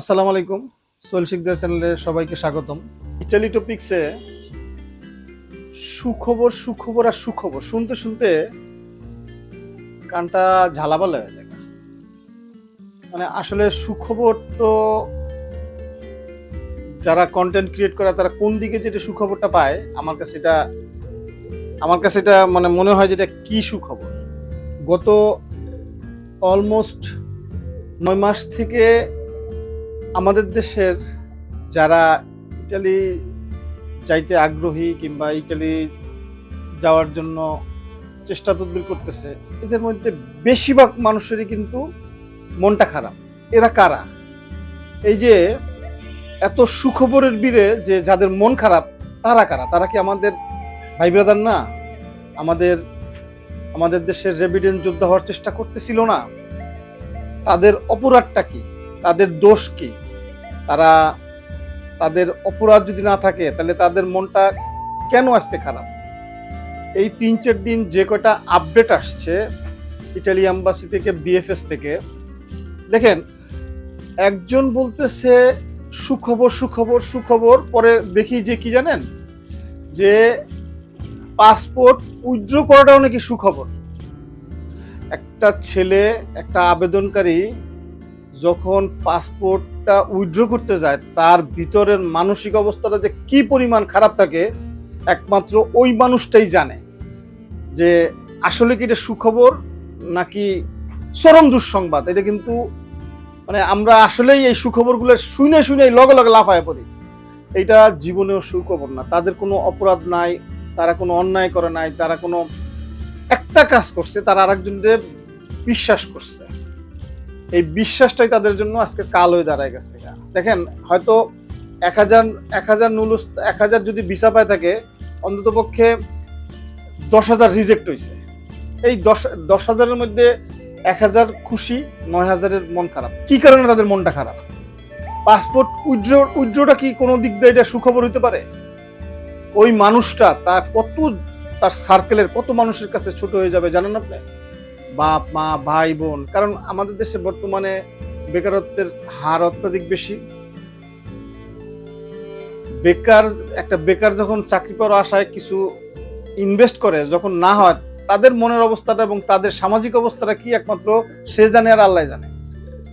আসসালামু আলাইকুম। সোহেল শিকদার চ্যানেলে সবাইকে স্বাগতম। ইটালি টপিক্সে সুখবর সুখবর আর সুখবর। শুনতে শুনতে কানটা ঝালাপালা হয়ে যায়। মানে আসলে সুখবর তো যারা কন্টেন্ট ক্রিয়েট করে, তারা কোন দিকে যেটা সুখবরটা পায়, আমার কাছে এটা, আমার কাছে এটা মানে মনে হয় যেটা কি সুখবর? গত অলমোস্ট নয় মাস থেকে আমাদের দেশের যারা ইটালি যাইতে আগ্রহী কিংবা ইটালি যাওয়ার জন্য চেষ্টা তদবির করতেছে, এদের মধ্যে বেশিরভাগ মানুষেরই কিন্তু মনটা খারাপ। এরা কারা? এই যে এত সুখবরের বীরে যে যাদের মন খারাপ, তারা কারা? তারা কি আমাদের ভাই ব্রাদার না? আমাদের আমাদের দেশের রেভিডেন্ট যোদ্ধা হওয়ার চেষ্টা করতেছিল না? তাদের অপরাধটা কি? তাদের দোষ কি? তারা তাদের অপরাধ যদি না থাকে, তাহলে তাদের মনটা কেন আজকে খারাপ? এই তিন চার দিন যে কয়টা আপডেট আসছে ইটালি অ্যাম্বাসি থেকে বিএফএস থেকে, দেখেন, একজন বলতেছে, সুখবর সুখবর সুখবর, পরে দেখি যে কি জানেন? যে পাসপোর্ট উইথড্র করাটাও নাকি সুখবর। একটা ছেলে, একটা আবেদনকারী যখন পাসপোর্টটা উইথড্র করতে যায়, তার ভিতরের মানসিক অবস্থাটা যে কি পরিমাণ খারাপ থাকে, একমাত্র ওই মানুষটাই জানে। যে আসলে কি এটা সুখবর নাকি চরম দুঃসংবাদ? এটা কিন্তু মানে আমরা আসলেই এই সুখবরগুলো শুনে শুনে লগে লগে লাফায় পড়ি। এটা জীবনেও সুখবর না। তাদের কোনো অপরাধ নাই, তারা কোনো অন্যায় করে নাই, তারা কোনো একটা কাজ করছে, তারা আরেকজনদের বিশ্বাস করছে। এই বিশ্বাসটাই তাদের জন্য আজকে কাল হয়ে দাঁড়ায় গেছে। দেখেন, হয়তো এক হাজার এক হাজার নুলুস, এক হাজার যদি ভিসা পায় থাকে অন্ততপক্ষে দশ হাজার রিজেক্ট হয়েছে এই দশ দশ হাজারের মধ্যে এক হাজার খুশি, নয় হাজারের মন খারাপ। কি কারণে তাদের মনটা খারাপ? পাসপোর্ট উইথড্র, উইথড্রটা কি কোনো দিক দিয়ে এটা সুখবর হইতে পারে? ওই মানুষটা তার কত, তার সার্কেলের কত মানুষের কাছে ছোট হয়ে যাবে, জানেন আপনি? বাপ, মা, ভাই, বোন। কারণ আমাদের দেশে বর্তমানে বেকারত্বের হার অত্যাধিক বেশি। বেকার, একটা বেকার যখন চাকরি পাওয়ার আশায় কিছু ইনভেস্ট করে, যখন না হয়, তাদের মনের অবস্থাটা এবং তাদের সামাজিক অবস্থাটা কি একমাত্র সে জানে আর আল্লাহ জানে।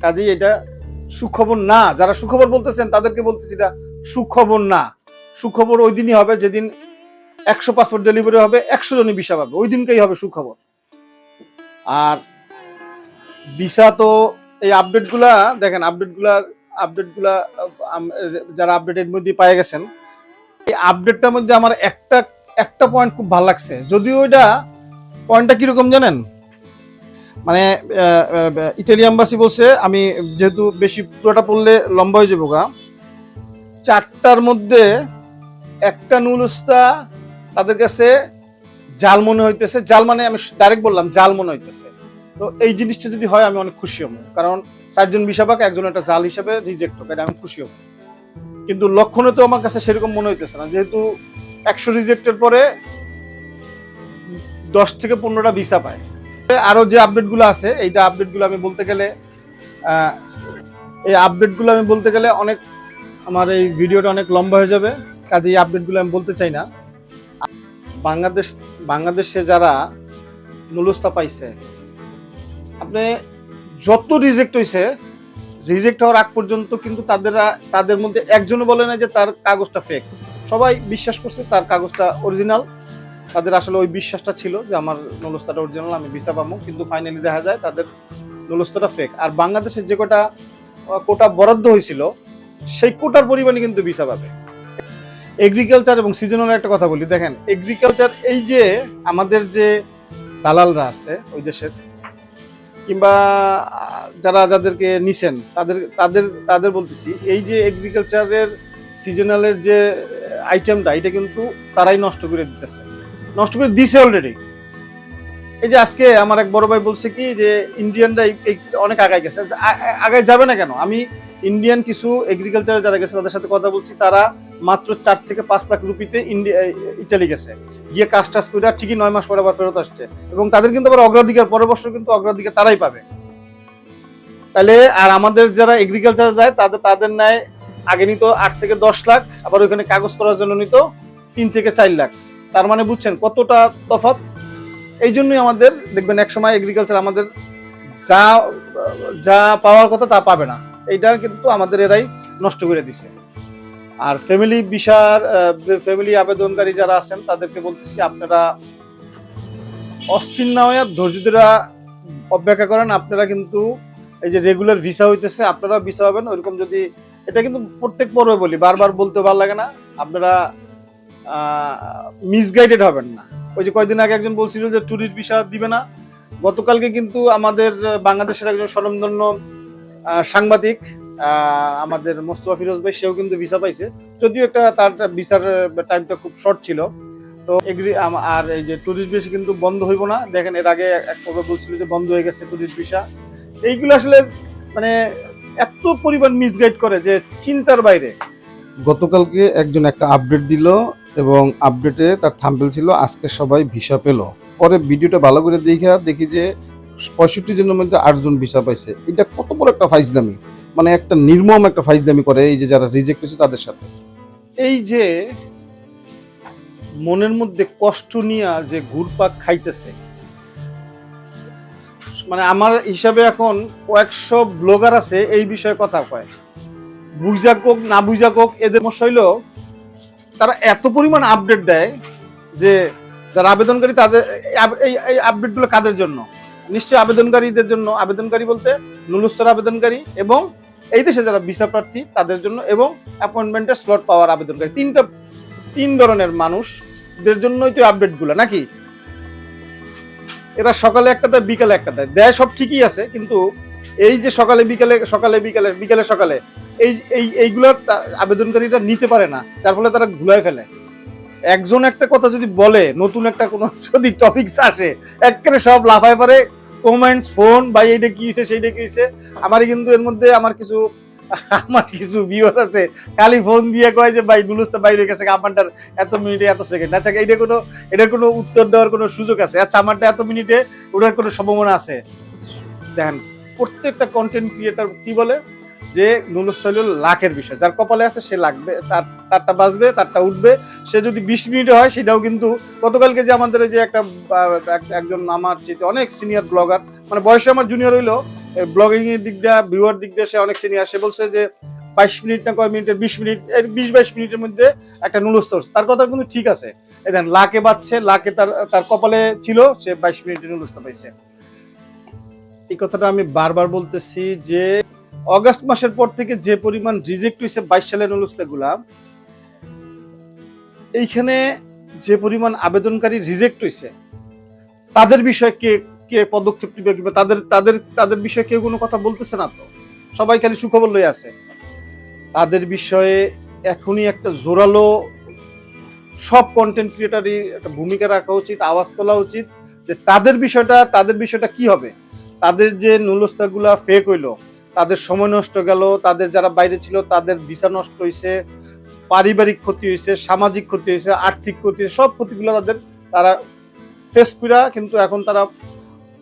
কাজেই এটা সুখবর না। যারা সুখবর বলতেছেন, তাদেরকে বলতেছি এটা সুখবর না। সুখবর ওই দিনই হবে, যেদিন একশো পাসপোর্ট ডেলিভারি হবে, একশো জনই ভিসা পাবে। ওই দিনকেই হবে সুখবর। আর ভিসা তো এই আপডেটগুলা, দেখেন আপডেটগুলা আপডেটগুলা যারা আপডেটের মধ্যে পেয়ে গেছেন, এই আপডেটটার মধ্যে আমার একটা একটা পয়েন্ট খুব ভালো লাগছে। যদিও ওইটা পয়েন্টটা কীরকম জানেন? মানে ইটালি এম্বাসি বলছে, আমি যেহেতু বেশি পুরোটা পড়লে লম্বা হয়ে যাব গা। চারটার মধ্যে একটা নুলুস্তা তাদের কাছে জাল মনে হইতেছে। জাল মানে আমি ডাইরেক্ট বললাম, জাল মনে হইতেছে। তো এই জিনিসটা যদি হয়, আমি অনেক খুশি হব। কারণ চারজন বিশাবাক একজন একটা জাল হিসাবে রিজেক্ট হবে এটা আমি খুশি হব। কিন্তু লক্ষণে তো আমার কাছে সেরকম মনে হইতেছে না। যেহেতু একশো রিজেক্টের পরে দশ থেকে পনেরোটা ভিসা পায়। আরও যে আপডেটগুলো আছে, এইটা আপডেটগুলো আমি বলতে গেলে এই আপডেটগুলো আমি বলতে গেলে অনেক, আমার এই ভিডিওটা অনেক লম্বা হয়ে যাবে। কাজে এই আপডেটগুলো আমি বলতে চাই না। বাংলাদেশ, বাংলাদেশে যারা নুলস্তা পাইছে, আপনি যত রিজেক্ট হয়েছে রিজেক্ট হওয়ার আগ পর্যন্ত কিন্তু তাদের তাদের মধ্যে একজনও বলে না যে তার কাগজটা ফেক সবাই বিশ্বাস করছে তার কাগজটা অরিজিনাল তাদের আসলে ওই বিশ্বাসটা ছিল যে আমার নলস্তাটা অরিজিনাল আমি ভিসা পাবো। কিন্তু ফাইনালি দেখা যায় তাদের নলস্তাটা ফেক আর বাংলাদেশের যে কোটা কোটা বরাদ্দ হয়েছিল, সেই কোটার পরিমাণে কিন্তু ভিসা পাবে। এগ্রিকালচার এবং সিজনাল একটা কথা বলি। দেখেন এগ্রিকালচার এই যে আমাদের যে দালালরা আছে ওই দেশের, কিংবা যারা যাদেরকে নিছেন, তাদের তাদের তাদের বলতেছি, এই যে এগ্রিকালচারের সিজনালের যে আইটেমটা এটা কিন্তু তারাই নষ্ট করে দিতেছে। নষ্ট করে দিছে অলরেডি এই যে আজকে আমার এক বড় ভাই বলছে কি যে ইন্ডিয়ানরা অনেক আগায় গেছে। আগায় যাবে না কেন? আমি ইন্ডিয়ান কিছু এগ্রিকালচারে যারা গেছে, তাদের সাথে কথা বলছি, তারা মাত্র চার থেকে পাঁচ লাখ রুপিতে ইন্ডিয়া ইটালি গেছে। গিয়ে কাজ টাজ করে ঠিকই নয় মাস পরে আবার ফেরত আসছে। এবং তাদের কিন্তু আবার অগ্রাধিকার, পরের বছর কিন্তু অগ্রাধিকার তারাই পাবে। তাহলে আর আমাদের যারা এগ্রিকালচার যায়, তাদের তাদের ন্যায় আগে নিত আট থেকে দশ লাখ, আবার ওইখানে কাগজ করার জন্য নিত তিন থেকে চার লাখ। তার মানে বুঝছেন কতটা তফাৎ? এই জন্যই আমাদের, দেখবেন এক সময় এগ্রিকালচার আমাদের যা যা পাওয়ার কথা তা পাবে না। এইটা কিন্তু আমাদের এরাই নষ্ট করে দিছে। আর ফ্যামিলি বিষার ফ্যামিলি আবেদনকারী যারা আছেন, তাদেরকে বলতেছি আপনারা অস্থির না হয়ে ধৈর্য ধরে অপেক্ষা করেন। আপনারা কিন্তু এই যে রেগুলার ভিসা হইতেছে আপনারা ভিসা হবেন। ওইরকম যদি, এটা কিন্তু প্রত্যেক পর্বে বলি, বারবার বলতে ভালো লাগে না। আপনারা মিসগাইডেড হবেন না। ওই যে কয়দিন আগে একজন বলছিল যে ট্যুরিস্ট ভিসা দিবে না। গতকালকে কিন্তু আমাদের বাংলাদেশের একজন স্বনামধন্য সাংবাদিক আমাদের মোস্তফা ফিরোজ ভাই, সেও কিন্তু ভিসা পাইছে। যদিও একটা তার ভিসার টাইমটা খুব শর্ট ছিল। তো এগ্রি আর এই যে ট্যুরিস্ট ভিসা কিন্তু বন্ধ হইব না। দেখেন, এর আগে এক পর্বে বলছিল যে বন্ধ হয়ে গেছে ট্যুরিস্ট ভিসা এইগুলো আসলে মানে এত পরিমাণ মিসগাইড করে যে চিন্তার বাইরে। গতকালকে একজন একটা আপডেট দিল এবং আপডেটে তার থাম্বেল ছিল, আজকে সবাই ভিসা পেল। পরে ভিডিওটা ভালো করে দেখা দেখি যে পঁয়ষট্টি জনের মধ্যে আটজন ভিসা পাইছে। এটা কত বড় একটা ফাইজদামি মানে একটা নির্মম একটা ফাইজদামি করে এই যে যারা রিজেক্ট হয়েছে তাদের সাথে। এই যে মনের মধ্যে কষ্ট নিয়ে যে ঘুরপাক খাইতেছে মানে আমার হিসাবে এখন কয়েকশো ব্লগার আছে, এই বিষয়ে কথা কয়। বুঝা কোক না বুঝা কোক এদের হইল, তারা এত পরিমাণ আপডেট দেয় যে যারা আবেদনকারী তাদের, এই আপডেটগুলো কাদের জন্য? নিশ্চয়ই আবেদনকারীদের জন্য, আবেদনকারী বলতে নুলস্তর আবেদনকারী এবং এই দেশে যারা ভিসা প্রার্থী, তাদের জন্য এবং অ্যাপয়েন্টমেন্টের স্লট পাওয়ার আবেদনকারী। তিনটা, তিন ধরনের মানুষদের জন্যই তো আপডেটগুলো নাকি? এরা সকালে একটা দেয়, বিকালে একটা দেয়। দেয় সব ঠিকই আছে, কিন্তু এই যে সকালে, বিকালে সকালে, বিকালে বিকালে, সকালে, এই এই, এইগুলো আবেদনকারীরা নিতে পারে না। যার ফলে তারা ঘুলায় ফেলে। একজন একটা কথা যদি বলে, নতুন একটা কোনো যদি টপিকস আসে, একেবারে সব লাফায় পারে কমেন্টস ফোন বা এইটা কি হয়েছে সেইটা কি হয়েছে আমার কিন্তু এর মধ্যে আমার কিছু আমার কিছু ভিউর আছে, খালি ফোন দিয়ে কয় যে, ভাই নুলুস্তা বাইরে গেছে, আমারটার এত মিনিটে এত সেকেন্ড আচ্ছা এটা কোনো, এটার কোনো উত্তর দেওয়ার কোনো সুযোগ আছে? আচ্ছা আমারটা এত মিনিটে, ওটার কোনো সম্ভাবনা আছে? দেখেন, প্রত্যেকটা কন্টেন্ট ক্রিয়েটার কি বলে? যে নুলুস্তা হলো লাখের বিষয়, যার কপালে আছে সে লাগবে, তার, তারটা বাজবে, তারটা উঠবে। সে যদি বিশ মিনিটে হয়, সেটাও কিন্তু গতকালকে যে আমাদের যে একটা একজন আমার যেটা অনেক সিনিয়র ব্লগার মানে বয়সে আমার জুনিয়র হইল ব্লগিং এর দিক দিয়ে ভিউয়ার দিক দিয়ে সে অনেক সিনিয়র সে বলছে যে, বাইশ মিনিট না কয় মিনিটের? বিশ মিনিট বিশ বাইশ মিনিটের মধ্যে একটা নুলস্তর তার কথা কিন্তু ঠিক আছে। দেন লাকে বাজছে লাকে তার তার কপালে ছিল, সে বাইশ মিনিটের নুলস্ত পাইছে। এই কথাটা আমি বারবার বলতেছি যে অগাস্ট মাসের পর থেকে যে পরিমাণ রিজেক্ট হয়েছে বাইশ সালের নুলস্তাগুলা এইখানে যে পরিমাণ আবেদনকারী রিজেক্ট হয়েছে, তাদের বিষয়ে কে কে পদক্ষেপ নিবে কিংবা তাদের তাদের তাদের বিষয়ে কেউ কোনো কথা বলতেছে না তো? সবাই খালি সুখবর লয়ে আছে। তাদের বিষয়ে এখনই একটা জোরালো সব কন্টেন্ট ক্রিয়েটারই একটা ভূমিকা রাখা উচিত, আওয়াজ তোলা উচিত যে তাদের বিষয়টা তাদের বিষয়টা কি হবে? তাদের যে নুলস্তাগুলা ফেক হইল তাদের সময় নষ্ট গেল, তাদের যারা বাইরে ছিল তাদের ভিসা নষ্ট হয়েছে পারিবারিক ক্ষতি হয়েছে সামাজিক ক্ষতি হয়েছে আর্থিক ক্ষতি সব ক্ষতিগুলো তাদের তারা ফেস করা কিন্তু এখন তারা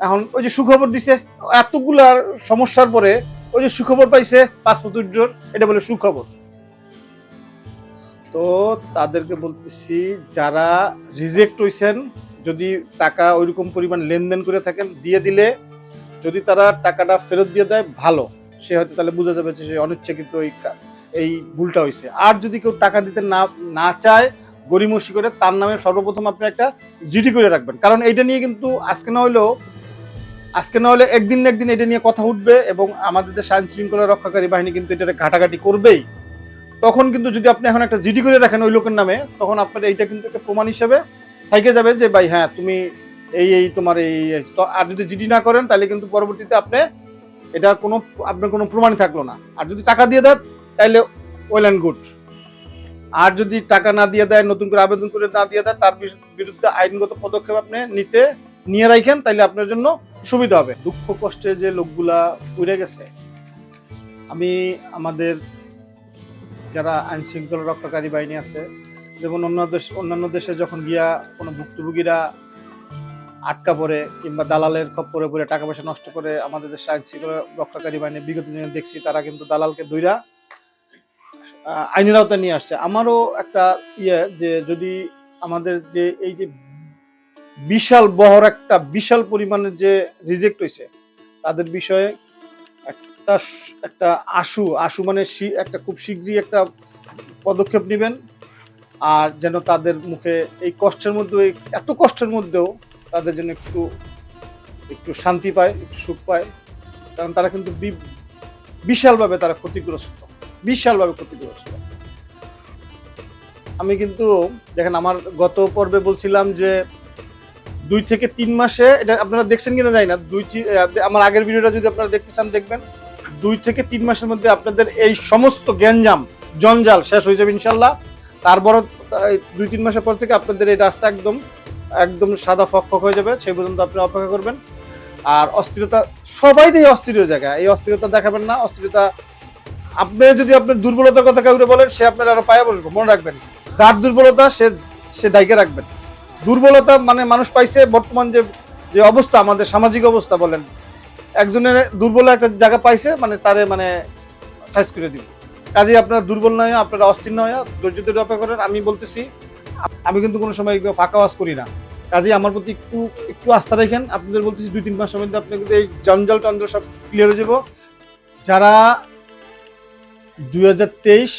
এখন ওই যে সুখবর দিছে এতগুলার সমস্যার পরে ওই যে সুখবর পাইছে, পাসপোর্ট উইথড্রর, এটা বলে সুখবর। তো তাদেরকে বলতেছি, যারা রিজেক্ট হয়েছেন যদি টাকা ওইরকম পরিমাণ লেনদেন করে থাকেন, দিয়ে দিলে যদি তারা টাকাটা ফেরত দিয়ে দেয়, ভালো। সে হয়তো তাহলে বোঝা যাবে যে সে অনিচ্ছাকৃত এই এই ভুলটা হয়েছে আর যদি কেউ টাকা দিতে না না চায় গরিমসি করে, তার নামে সর্বপ্রথম আপনি একটা জিডি করে রাখবেন। কারণ এইটা নিয়ে কিন্তু আজকে না হলেও আজকে না হলে একদিন না একদিন এটা নিয়ে কথা উঠবে এবং আমাদের আইন শৃঙ্খলা রক্ষাকারী বাহিনী কিন্তু এটা ঘাটাঘাটি করবেই। তখন কিন্তু যদি আপনি এখন একটা জিডি করে রাখেন ওই লোকের নামে, তখন আপনার এইটা কিন্তু একটা প্রমাণ হিসেবে থেকে যাবে যে, ভাই হ্যাঁ তুমি এই এই তোমার এই আর যদি জিডি না করেন, তাহলে কিন্তু পরবর্তীতে আপনি এটা কোনো, আপনার কোনো প্রমাণই থাকল না। আর যদি টাকা দিয়ে দেন তাহলে ওয়েল অ্যান্ড গুড আর যদি টাকা না দিয়ে দেয়, নতুন করে আবেদন করে না দিয়ে দেয়, তার বিরুদ্ধে আইনগত পদক্ষেপ আপনি নিতে, নিয়ে রাখেন তাহলে আপনার জন্য সুবিধা হবে। দুঃখ কষ্টে যে লোকগুলা উড়ে গেছে, আমি আমাদের যারা আইন শৃঙ্খলা রক্ষাকারী বাহিনী আছে, যেমন অন্য দেশ, অন্যান্য দেশে যখন গিয়া কোনো ভুক্তভোগীরা আটকা পড়ে কিংবা দালালের খপ্পরে পড়ে টাকা পয়সা নষ্ট করে আমাদের দেশে আইন শৃঙ্খলা রক্ষাকারী বাহিনী বিগত দিনে দেখছি তারা কিন্তু দালালকে দইরা আইনের আওতায় নিয়ে আসছে। আমারও একটা ইয়ে যে যদি আমাদের যে এই যে বিশাল বহর একটা বিশাল পরিমাণের যে রিজেক্ট হয়েছে তাদের বিষয়ে একটা একটা আশু আশু মানে একটা খুব শীঘ্রই একটা পদক্ষেপ নেবেন। আর যেন তাদের মুখে এই কষ্টের মধ্যে এত কষ্টের মধ্যেও তাদের জন্য একটু একটু শান্তি পায়, একটু সুখ পায়। কারণ তারা কিন্তু বিশালভাবে তারা ক্ষতিগ্রস্ত, বিশালভাবে ক্ষতিগ্রস্ত। আমি কিন্তু, দেখেন আমার গত পর্বে বলছিলাম যে দুই থেকে তিন মাসে, এটা আপনারা দেখছেন কিনা জানি না, দুই আমার আগের ভিডিওটা যদি আপনারা দেখতে চান, দেখবেন। দুই থেকে তিন মাসের মধ্যে আপনাদের এই সমস্ত গ্যাঞ্জাম, জঞ্জাল শেষ হয়ে যাবে ইনশাল্লাহ। তারপর দুই, তিন মাসের পর থেকে আপনাদের এই রাস্তা একদম একদম সাদা ফক ফক হয়ে যাবে, সেই পর্যন্ত আপনি অপেক্ষা করবেন। আর অস্থিরতা সবাই দিয়ে অস্থির জায়গা এই অস্থিরতা দেখাবেন না, অস্থিরতা, আপনি যদি আপনার দুর্বলতার কথা কাউকে বলেন, সে আপনার আরও পায়ে বসবে, মনে রাখবেন। যার দুর্বলতা, সে সে ডাইকে রাখবেন। দুর্বলতা মানে মানুষ পাইছে, বর্তমান যে যে অবস্থা, আমাদের সামাজিক অবস্থা বলেন, একজনের দুর্বল একটা জায়গা পাইছে মানে তারে মানে সাইজ করে দিব। কাজে আপনারা দুর্বল নয় আপনারা অস্থির নয় ধৈর্য ধরে অপেক্ষা করেন, আমি বলতেছি আমি কিন্তু কোনো সময় ফাঁকা ওয়াজ করি না। কাজে আমার প্রতি একটু একটু আস্থা রাখেন। আপনাদের বলতেছি দুই, তিন মাসের মধ্যে আপনি কিন্তু এই জঞ্জাল টঞ্জাল সব ক্লিয়ার হয়ে যাব। যারা দু হাজার তেইশ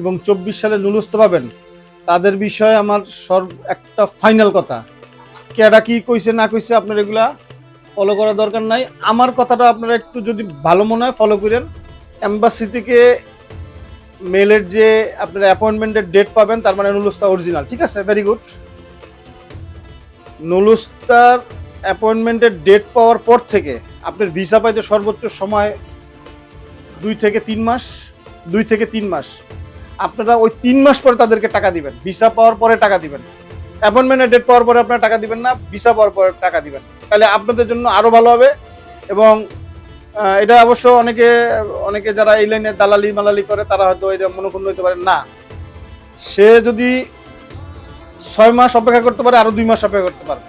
এবং চব্বিশ সালে নুলস্থ পাবেন, তাদের বিষয়ে আমার সর্ব একটা ফাইনাল কথা। কেডা কি কইছে, না কইছে আপনার এগুলা ফলো করার দরকার নাই। আমার কথাটা আপনারা একটু যদি ভালো মনে হয় ফলো করেন। এম্বাসি থেকে মেলের যে আপনার অ্যাপয়েন্টমেন্টের ডেট পাবেন, তার মানে নুলুস্তা অরিজিনাল ঠিক আছে? ভেরি গুড নুলুস্তার অ্যাপয়েন্টমেন্টের ডেট পাওয়ার পর থেকে আপনার ভিসা পাইতে সর্বোচ্চ সময় দুই থেকে তিন মাস, দুই থেকে তিন মাস। আপনারা ওই তিন মাস পরে তাদেরকে টাকা দিবেন। ভিসা পাওয়ার পরে টাকা দিবেন। অ্যাপয়েন্টমেন্টের ডেট পাওয়ার পরে আপনারা টাকা দিবেন না ভিসা পাওয়ার পরে টাকা দিবেন। তাহলে আপনাদের জন্য আরও ভালো হবে এবং এটা অবশ্য অনেকে অনেকে যারা এই লাইনে দালালি মালালি করে, তারা হয়তো এটা মনোক্ষণ হইতে পারে। না। সে যদি ছয় মাস অপেক্ষা করতে পারে, আরও দুই মাস অপেক্ষা করতে পারে।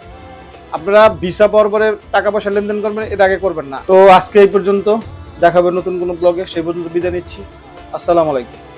আপনারা ভিসা পাওয়ার পরে টাকা পয়সা লেনদেন করবেন, এটা আগে করবেন না। তো আজকে এই পর্যন্ত, দেখাবে নতুন কোনো ব্লগে সেই পর্যন্ত বিদায় নিচ্ছি। আসসালামু আলাইকুম।